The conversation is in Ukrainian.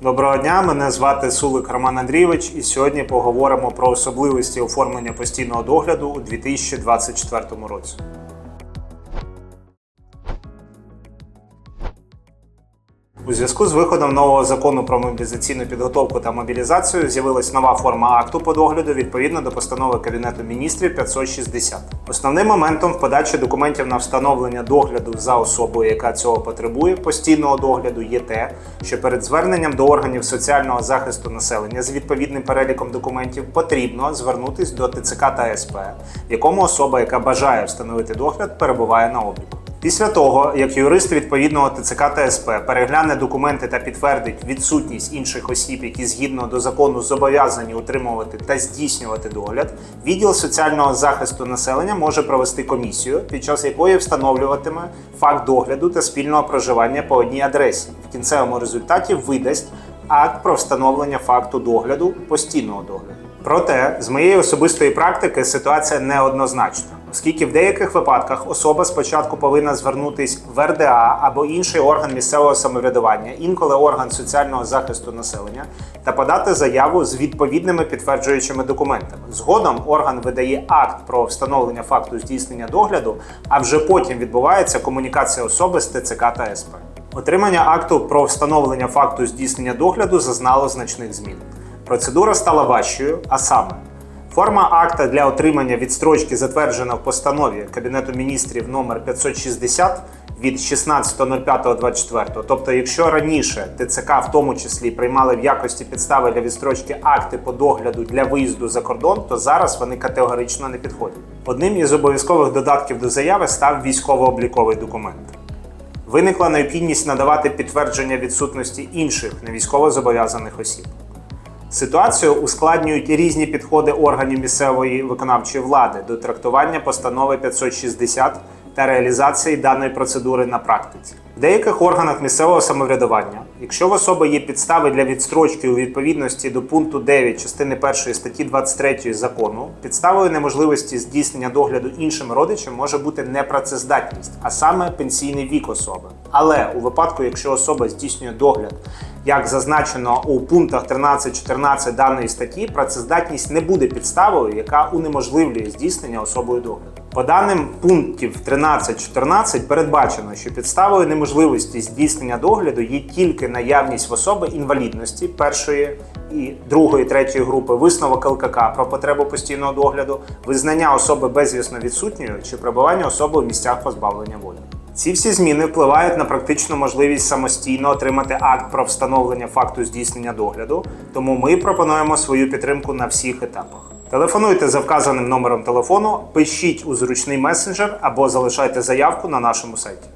Доброго дня, мене звати Сулик Роман Андрійович, і сьогодні поговоримо про особливості оформлення постійного догляду у 2024 році. У зв'язку з виходом нового закону про мобілізаційну підготовку та мобілізацію з'явилась нова форма акту по догляду відповідно до постанови Кабінету міністрів 560. Основним моментом в подачі документів на встановлення догляду за особою, яка цього потребує, постійного догляду є те, що перед зверненням до органів соціального захисту населення з відповідним переліком документів потрібно звернутись до ТЦК та СП, в якому особа, яка бажає встановити догляд, перебуває на обліку. Після того, як юрист відповідного ТЦК та СП перегляне документи та підтвердить відсутність інших осіб, які згідно до закону зобов'язані утримувати та здійснювати догляд, відділ соціального захисту населення може провести комісію, під час якої встановлюватиме факт догляду та спільного проживання по одній адресі. В кінцевому результаті видасть акт про встановлення факту догляду постійного догляду. Проте, з моєї особистої практики, ситуація неоднозначна, оскільки в деяких випадках особа спочатку повинна звернутись в РДА або інший орган місцевого самоврядування, інколи орган соціального захисту населення, та подати заяву з відповідними підтверджуючими документами. Згодом орган видає акт про встановлення факту здійснення догляду, а вже потім відбувається комунікація особи з ТЦК та СП. Отримання акту про встановлення факту здійснення догляду зазнало значних змін. Процедура стала важчою, а саме, форма акта для отримання відстрочки затверджена в постанові Кабінету міністрів номер 560 від 16.05.24. Тобто, якщо раніше ТЦК в тому числі приймали в якості підстави для відстрочки акти по догляду для виїзду за кордон, то зараз вони категорично не підходять. Одним із обов'язкових додатків до заяви став військово-обліковий документ. Виникла необхідність надавати підтвердження відсутності інших невійськово-зобов'язаних осіб. Ситуацію ускладнюють різні підходи органів місцевої виконавчої влади до трактування постанови 560 та реалізації даної процедури на практиці. В деяких органах місцевого самоврядування, якщо в особи є підстави для відстрочки у відповідності до пункту 9 частини 1 статті 23 закону, підставою неможливості здійснення догляду іншим родичам може бути непрацездатність, а саме пенсійний вік особи. Але у випадку, якщо особа здійснює догляд, як зазначено у пунктах 13-14 даної статті, працездатність не буде підставою, яка унеможливлює здійснення особою догляду. По даним пунктів 13-14 передбачено, що підставою неможливості здійснення догляду є тільки наявність в особи інвалідності першої і другої, третьої групи, висновок ЛКК про потребу постійного догляду, визнання особи безвісно відсутньою чи перебування особи в місцях позбавлення волі. Ці всі зміни впливають на практичну можливість самостійно отримати акт про встановлення факту здійснення догляду, тому ми пропонуємо свою підтримку на всіх етапах. Телефонуйте за вказаним номером телефону, пишіть у зручний месенджер або залишайте заявку на нашому сайті.